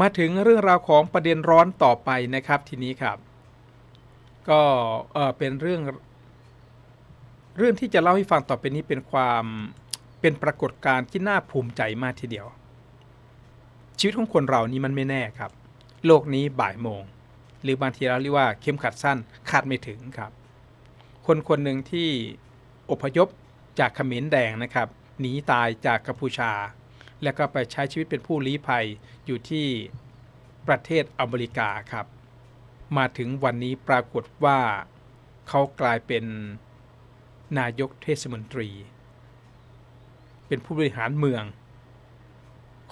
มาถึงเรื่องราวของประเด็นร้อนต่อไปนะครับทีนี้ครับ ก็เออเป็นเรื่อง เรื่องที่จะเล่าให้ฟังต่อไปนี้เป็นความเป็นปรากฏการณ์ที่น่าภูมิใจมากทีเดียว ชีวิตของคนเรานี่มันไม่แน่ครับ โลกนี้บ่ายโมง หรือบางทีเราเรียกว่า เข็มขัดสั้นคาดไม่ถึงครับ คนคนหนึ่งที่อพยพจากเขมรแดงนะครับหนีตายจากกัมพูชา แล้วก็ไปใช้ชีวิตเป็นผู้ลี้ภัยอยู่ที่ประเทศอเมริกาครับ มาถึงวันนี้ปรากฏว่าเขากลายเป็นนายกเทศมนตรี เป็นผู้บริหารเมือง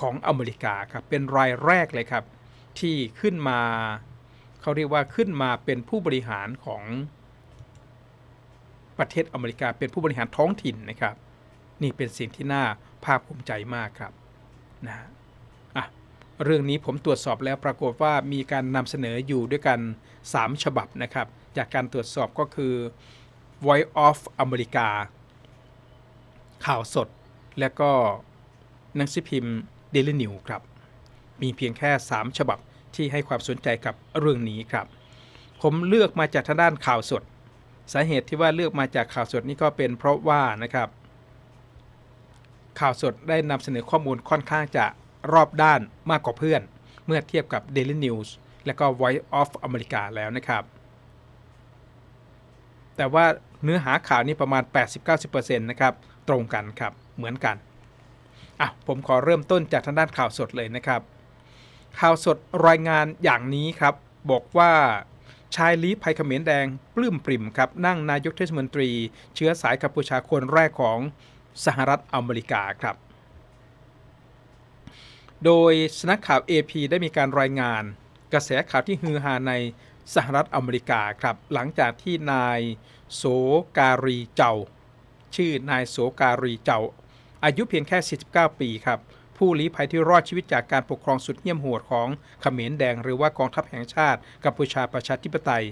ของอเมริกาครับ เป็นรายแรกเลยครับ ที่ขึ้นมาเขาเรียกว่าขึ้นมาเป็นผู้บริหารของประเทศอเมริกาเป็นผู้บริหารท้องถิ่นนะครับ นี่เป็นสิ่งที่น่าภาคภูมิใจมากครับ นะอะเรื่องนี้ผมตรวจสอบแล้วปรากฏว่ามีการนำเสนออยู่ด้วยกัน 3 ฉบับนะครับ จากการตรวจสอบก็คือ Voice of America ข่าวสด และก็หนังสือพิมพ์ Daily New ครับ มีเพียงแค่ 3 ฉบับที่ให้ความสนใจกับเรื่องนี้ครับ ผมเลือกมาจากทางด้านข่าวสด สาเหตุที่ว่าเลือกมาจากข่าวสดนี่ก็เป็นเพราะว่านะครับ ข่าวสดได้นำเสนอข้อมูลค่อนข้างจะรอบด้านมากกว่าเพื่อน เมื่อเทียบกับ Daily News และก็ Voice of America แล้วนะครับ แต่ว่าเนื้อหาข่าวนี่ประมาณ 80-90%นะครับ ตรงกันครับ เหมือนกันอะผมขอเริ่มต้นจากทางด้านข่าวสดเลยนะครับ ข่าวสดรายงานอย่างนี้ครับ บอกว่าชายลี้ภัยเขมรแดง ปลื้มปริ่มครับ นั่งนายกเทศมนตรี เชื้อสายกัมพูชาคนแรกของ สหรัฐอเมริกาครับ โดยสนักข่าว AP ได้มีการรายงาน กระแสข่าวที่ฮือฮาในสหรัฐอเมริกาครับ หลังจากที่นายโสการีเจ้า ชื่อนายโสการีเจ้า อายุเพียงแค่ 49 ปีครับ ผู้ลี้ภัยที่รอดชีวิตจากการปกครองสุดเหี้ยมโหดของเขมรแดง หรือว่ากองทัพแห่งชาติกัมพูชาประชาธิปไตย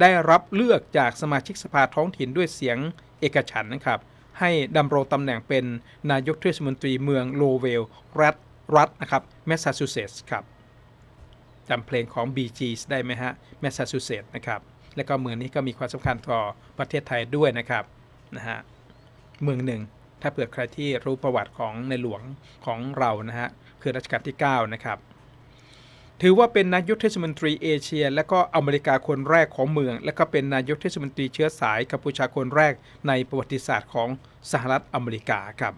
ได้รับเลือกจากสมาชิกสภาท้องถิ่นด้วยเสียงเอกฉันนะครับ ให้ดำรงตำแหน่งเป็นนายกเทศมนตรีเมืองโลเวล รัฐ รัฐนะครับแมสซาชูเซตส์ครับจำเพลงของ Bee Gees ได้ไหมฮะแมสซาชูเซตส์นะครับ และก็เมืองนี้ก็มีความสำคัญต่อประเทศไทยด้วยนะครับนะฮะเมืองหนึ่ง ถ้าเผื่อใครที่รู้ประวัติของในหลวงของเรานะฮะคือรัชกาลที่ 9 นะครับ ถือว่าเป็นนายกเทศมนตรีเอเชีย และก็อเมริกาคนแรกของเมือง และก็เป็นนายกเทศมนตรีเชื้อสายกัมพูชาคนแรกในประวัติศาสตร์ของสหรัฐอเมริกาครับ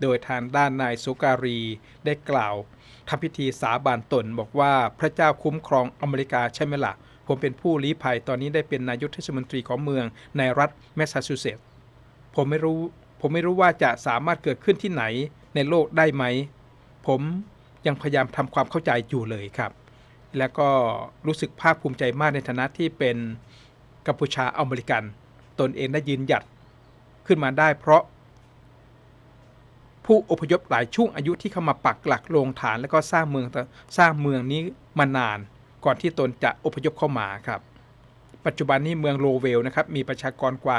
โดยทางด้านนายสุการีได้กล่าวทำพิธีสาบานตนบอกว่าพระเจ้าคุ้มครองอเมริกาใช่ไหมละ่ะ ผมเป็นผู้ลี้ภัยตอนนี้ได้เป็นนายกเทศมนตรีของเมืองในรัฐแมสซาชูเซตส์ผมไม่รู้ผมไม่รู้ว่าจะสามารถเกิดขึ้นที่ไหนในโลกได้ไหม ผม ยังพยายามทำความเข้าใจอยู่เลยครับ แล้วก็รู้สึกภาคภูมิใจมากในฐานะที่เป็นกัมพูชาอเมริกัน ตนเองได้ยืนหยัดขึ้นมาได้เพราะ ผู้อพยพหลายช่วงอายุที่เข้ามาปักหลักลงฐานแล้วก็สร้างเมืองสร้างเมืองนี้มานาน ก่อนที่ตนจะอพยพเข้ามาครับปัจจุบันนี้เมืองโลเวลนะครับมีประชากรกว่า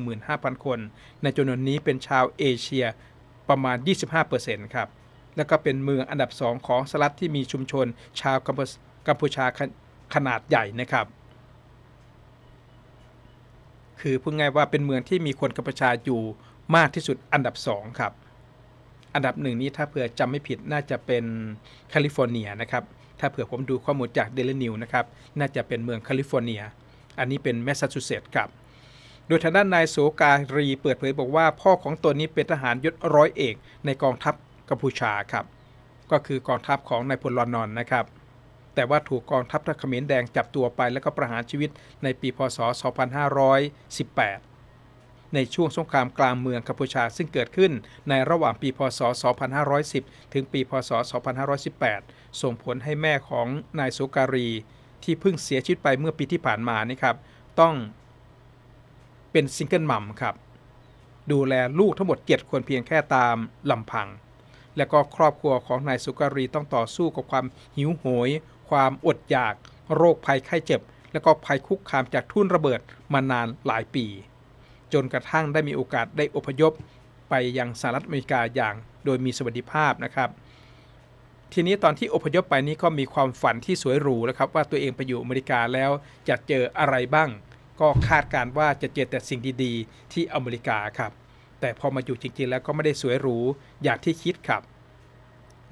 115,000 คน ในจำนวนนี้เป็นชาวเอเชียประมาณ 25%ครับ แล้วก็เป็นเมืองอันดับ2ของสหรัฐที่มีชุมชนชาวกัมพูชาขขนาดใหญ่นะครับคือพูดง่ายว่าเป็นเมืองที่มีคนกัมพูชาอยู่มากที่สุดอันดับ2ครับ อันดับหนึ่งนี้ถ้าเผื่อจำไม่ผิดน่าจะเป็นแคลิฟอร์เนียนะครับ ถ้าเผื่อผมดูข้อมูลจากเดลินิวนะครับ น่าจะเป็นเมืองแคลิฟอร์เนีย อันนี้เป็นแมสซาชูเซตส์ครับ โดยทางด้านนายโสการีเปิดเผยบอกว่าพ่อของตนนี้เป็นทหารยศร้อยเอกในกองทัพ กัมพูชาครับ ก็คือกองทัพของนายพลลอนนอนนะครับ แต่ว่าถูกกองทัพทหารเขมรแดงจับตัวไปแล้วก็ประหารชีวิตในปีพศ 2518 ในช่วงสงครามกลางเมืองกัมพูชาซึ่งเกิดขึ้นในระหว่างปีพศ 2510 ถึงปีพศ 2518 ส่งผลให้แม่ของนายโสการีที่เพิ่งเสียชีวิตไปเมื่อปีที่ผ่านมานี่ครับ ต้องเป็นซิงเกิลมัมครับ ดูแลลูกทั้งหมด7คนเพียงแค่ตามลำพัง และก็ครอบครัวของนายสุการีต้องต่อสู้กับความหิวโหย ความอดอยาก โรคภัยไข้เจ็บ และก็ภัยคุกคามจากทุ่นระเบิดมานานหลายปี จนกระทั่งได้มีโอกาสได้อพยพ ไปยังสหรัฐอเมริกาอย่างโดยมีสวัสดิภาพนะครับ ทีนี้ตอนที่อพยพไปนี้ก็มีความฝันที่สวยหรูแล้วครับว่าตัวเองไปอยู่อเมริกาแล้วจะเจออะไรบ้าง ก็คาดการณ์ว่าจะเจอแต่สิ่งดีๆ ที่อเมริกาครับ แต่พอมาอยู่จริงๆ แล้วก็ไม่ได้สวยหรูอย่างที่คิดครับ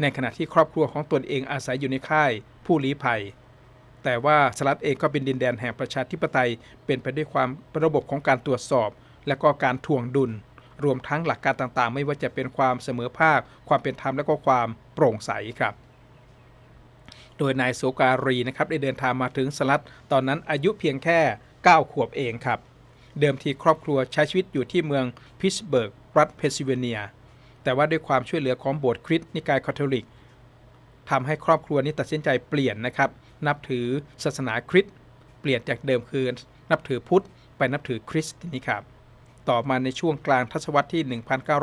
ในขณะที่ครอบครัวของตนเองอาศัยอยู่ในค่าย ผู้ลี้ภัย แต่ว่าสหรัฐเองก็เป็นดินแดนแห่งประชาธิปไตย เป็นไปด้วยความระบบของการตรวจสอบ และก็การทวงดุล รวมทั้งหลักการต่างๆ ไม่ว่าจะเป็นความเสมอภาค ความเป็นธรรมและก็ความโปร่งใสครับโดยนายโสการีนะครับได้เดินทางมาถึงสหรัฐตอนนั้นอายุเพียงแค่ 9 ขวบเองครับ เดิมทีครอบครัวใช้ชีวิตอยู่ที่เมืองพิตสเบิร์ก รัฐเพนซิลเวเนีย แต่ว่าด้วยความช่วยเหลือของโบสถ์คริสต์นิกายคาทอลิกทำให้ครอบครัวนี้ตัดสินใจเปลี่ยนนะครับ นับถือศาสนาคริสต์เปลี่ยนจากเดิมคือนับถือพุทธไปนับถือคริสต์นี่ครับต่อมาในช่วงกลางทศวรรษที่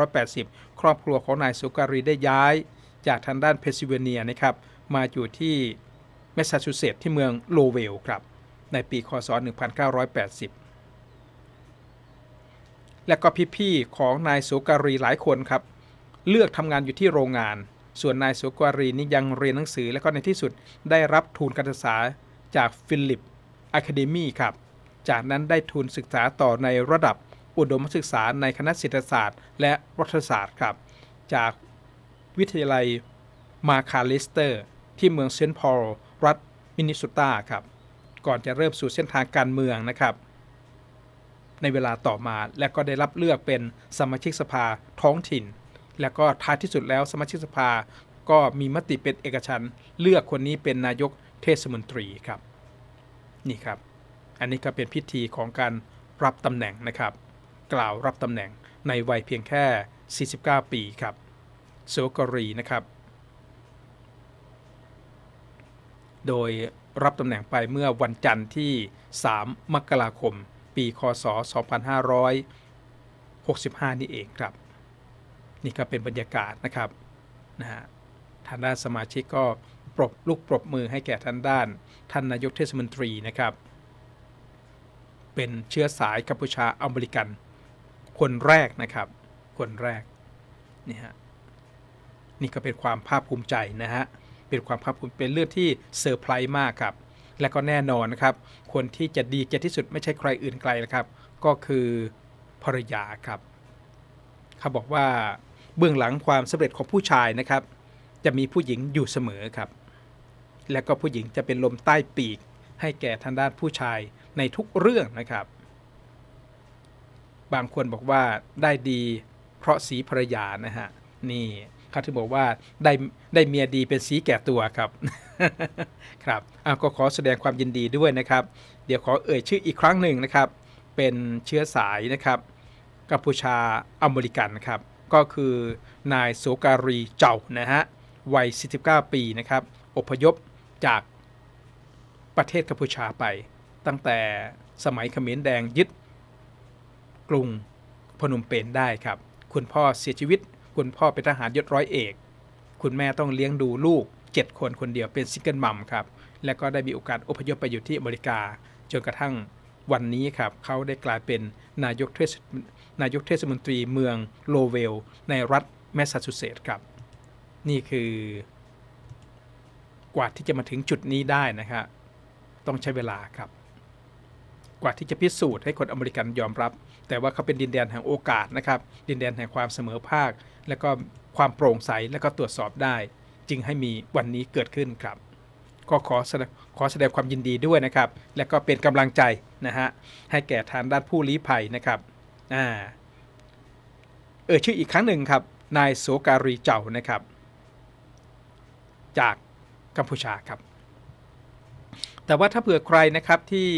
1980 ครอบครัวของนายสุการีได้ย้าย จากทางด้านเพนซิลเวเนียนะครับมาอยู่ที่แมสซาชูเซตส์ที่เมืองโลเวลครับในปีคศ 1980 และก็พี่ๆของนายสุการีหลายคนครับ เลือกทำงานอยู่ที่โรงงาน ส่วนนายสุการีนี่ยังเรียนหนังสือ และก็ในที่สุดได้รับทุนการศึกษาจากฟิลิปอะคาเดมีครับ จากนั้นได้ทุนศึกษาต่อในระดับอุดมศึกษาในคณะเศรษฐศาสตร์ และรัฐศาสตร์ครับ จากวิทยาลัยมาคาลิสเตอร์ ที่เมืองเซนต์พอลรัฐมินนิโซตาครับ ก่อนจะเริ่มสู่เส้นทางการเมืองนะครับ ในเวลาต่อมา และก็ได้รับเลือกเป็นสมาชิกสภาท้องถิ่น และก็ท้ายที่สุดแล้วสมาชิกสภาก็มีมติเป็นเอกฉันท์เลือกคนนี้เป็นนายกเทศมนตรีครับ นี่ครับ อันนี้ก็เป็นพิธีของการรับตำแหน่งนะครับ กล่าวรับตำแหน่งในวัยเพียงแค่ 49 ปีครับโซกรีนะครับ โดยรับตำแหน่งไปเมื่อวันจันทร์ที่ 3 มกราคม ปีคศ 2565 นี่เองครับ นี่ก็เป็นบรรยากาศนะครับนะฮะทางด้านสมาชิกก็ปรบลูกปรบมือให้แก่ท่านด้าน ท่านนายกเทศมนตรีนะครับ เป็นเชื้อสายกัมพูชาอเมริกัน คนแรกนะครับ คนแรกนี่ฮะนี่ก็เป็นความภาคภูมิใจนะฮะเป็นความภาคภูมิเป็นเรื่องที่เซอร์ไพรส์มากครับ และก็แน่นอนนะครับ คนที่จะดีเจที่สุดไม่ใช่ใครอื่นไกลนะครับ ก็คือภรรยาครับเขาบอกว่าเบื้องหลังความสำเร็จของผู้ชายนะครับ จะมีผู้หญิงอยู่เสมอครับ และก็ผู้หญิงจะเป็นลมใต้ปีก ให้แก่ทางด้านผู้ชายในทุกเรื่องนะครับ บางคนบอกว่าได้ดีเพราะสีภรรยานะฮะนี่ เขาถึงบอกว่าได้ได้เมียดีเป็นสีแก่ตัวครับครับอะก็ขอแสดงความยินดีด้วยนะครับ เดี๋ยวขอเอ่ยชื่ออีกครั้งหนึ่งนะครับ เป็นเชื้อสายนะครับกัมพูชาอเมริกันครับ ก็คือนายโสการีเจ้านะฮะวัย 49 ปีนะครับ อพยพจากประเทศกัมพูชาไป ตั้งแต่สมัยเขมรแดงยึดกรุงพนมเปญได้ครับ คุณพ่อเสียชีวิต คุณพ่อเป็นทหารยศร้อยเอก คุณแม่ต้องเลี้ยงดูลูก 7 คนคนเดียวเป็นซิงเกิลมัมครับ และก็ได้มีโอกาสอพยพไปอยู่ที่อเมริกา จนกระทั่งวันนี้ครับเขาได้กลายเป็นนายกเทศนายกเทศมนตรีเมืองโลเวล ในรัฐแมสซาชูเซตส์ครับ นี่คือกว่าที่จะมาถึงจุดนี้ได้นะครับต้องใช้เวลาครับ กว่าที่จะพิสูจน์ให้คนอเมริกันยอมรับ แต่ว่าเขาเป็นดินแดนแห่งโอกาสนะครับ ดินแดนแห่งความเสมอภาค และก็ความโปร่งใสและก็ตรวจสอบได้ จึงให้มีวันนี้เกิดขึ้นครับ ก็ขอขอแสดงความยินดีด้วยนะครับ และก็เป็นกำลังใจนะฮะให้แก่ทางด้านผู้ลี้ภัยนะครับอ่าเออชื่ออีกครั้งหนึ่งครับ นายโสการีเจ้านะครับ จากกัมพูชาครับ แต่ว่าถ้าเผื่อใครนะครับที่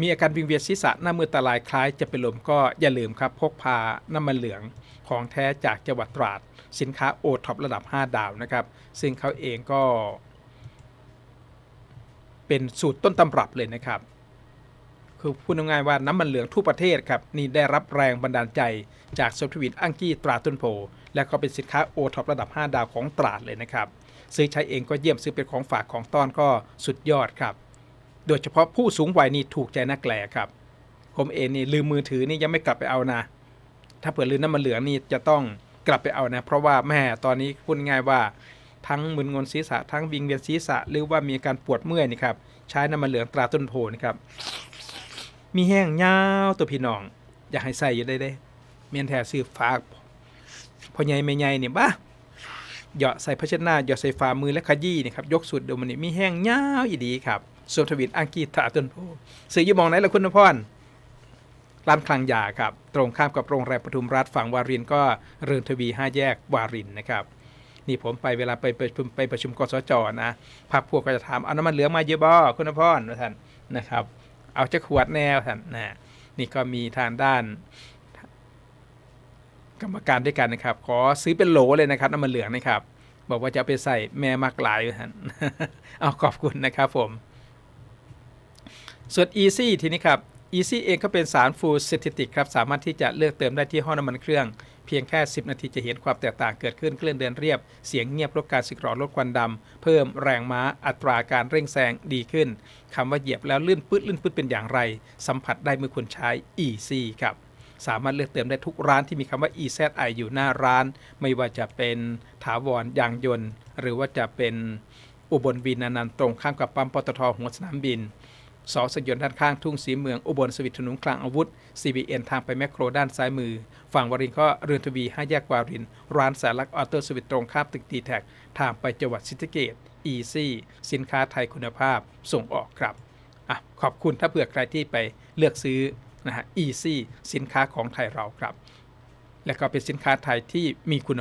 มีอาการวิงเวียนศีรษะหน้ามือตาลายคล้ายจะเป็นลมก็อย่าลืมครับ พกพาน้ำมันเหลืองของแท้จากจังหวัดตราด สินค้าโอท็อประดับ 5 ดาวนะครับ ซึ่งเขาเองก็ เป็นสูตรต้นตำรับเลยนะครับ คือพูดง่ายๆว่าน้ำมันเหลืองทั่วประเทศครับ นี่ได้รับแรงบันดาลใจจากสมทวินอังกี้ตราต้นโพและก็เป็นสินค้าโอท็อประดับ 5 ดาวของตราดเลยนะครับ ซื้อใช้เองก็เยี่ยมซื้อเป็นของฝากของต้อนก็สุดยอดครับ โดยเฉพาะผู้สูงวัยนี่ถูกใจนักแลครับ ผมเองนี่ลืมมือถือนี่ยังไม่กลับไปเอานะ ถ้าเปิดลืมน้ำมันเหลืองนี่จะต้องกลับไปเอานะ เพราะว่าแม่ตอนนี้พูดง่ายว่าทั้งมึนงนศีรษะทั้งวิงเวียนศีรษะหรือว่ามีการปวดเมื่อยนี่ครับใช้น้ำมันเหลืองตราต้นโพนะครับ มีแห้งยาวตัวพี่น้อง อยากให้ใส่อยู่ได้เด้เมียนแท้ซื้อฝากพ่อใหญ่แม่ใหญ่เนี่ยบ้าเหยาะใส่ภาชนะเหยาะใส่ฝ่ามือและขยี้นี่ครับ ยกสุดเดี๋ยวมันนี่มีแห้งยาวอีดีครับ ส่วนทวิตอังกฤษตาต้นโพซื้ออยู่มองไหนล่ะคุณนพรร้านคลังยาครับ ตรงข้ามกับโรงแรมปทุมรัฐฝั่งวารินก็เรือนทวีห้าแยกวารินนะครับนี่ผมไปเวลาไปประชุมไปประชุมกสจนะพักพวกก็จะถามเอาน้ำมันเหลืองมาเยอะบ่คุณพรท่านนะครับ เอาจะขวดแนวท่านนะนี่ก็มีทางด้าน กรรมการด้วยกันนะครับ ขอซื้อเป็นโหลเลยนะครับน้ำมันเหลืองนะครับ บอกว่าจะเอาไปใส่แม่มากหลายท่านเอาขอบคุณนะครับผม ส่วน Easy ทีนี้ครับ Easy เองก็เป็นสารฟูลซิติครับ สามารถที่จะเลือกเติมได้ที่ห้องน้ำมันเครื่อง เพียงแค่ 10 นาทีจะเห็นความแตกต่างเกิดขึ้นเคลื่อนเดินเรียบ เสียงเงียบลดการสึกหรอลดควันดำ เพิ่มแรงม้าอัตราการเร่งแซงดีขึ้นคำว่าเหยียบแล้วลื่นปื๊ดลื่นปื๊ดเป็นอย่างไร สัมผัสได้เมื่อคุณใช้ Easy ครับสามารถเลือกเติมได้ทุกร้านที่มีคำว่า EZI อยู่หน้าร้าน ไม่ว่าจะเป็นถาวรยางยนต์ หรือว่าจะเป็นอุบลวินานันต์ตรงข้ามกับปั๊มปตทหัวสนามบิน สอสยนด้านข้างทุ่งสีเมือง อุบลสวิตถนุนกลางอาวุธ CBN ทางไปแมคโครด้านซ้ายมือ ฝั่งวรินก็เรือนทวีห้าแยกวาริน ร้านสายลักออโต้สวิตตรงข้ามตึกดีแท็กทางไปจังหวัดศรีสะเกษ Easy สินค้าไทยคุณภาพส่งออกครับอะขอบคุณถ้าเผื่อใครที่ไปเลือกซื้อนะฮะ Easy สินค้าของไทยเราครับ และก็เป็นสินค้าไทยที่มีคุณ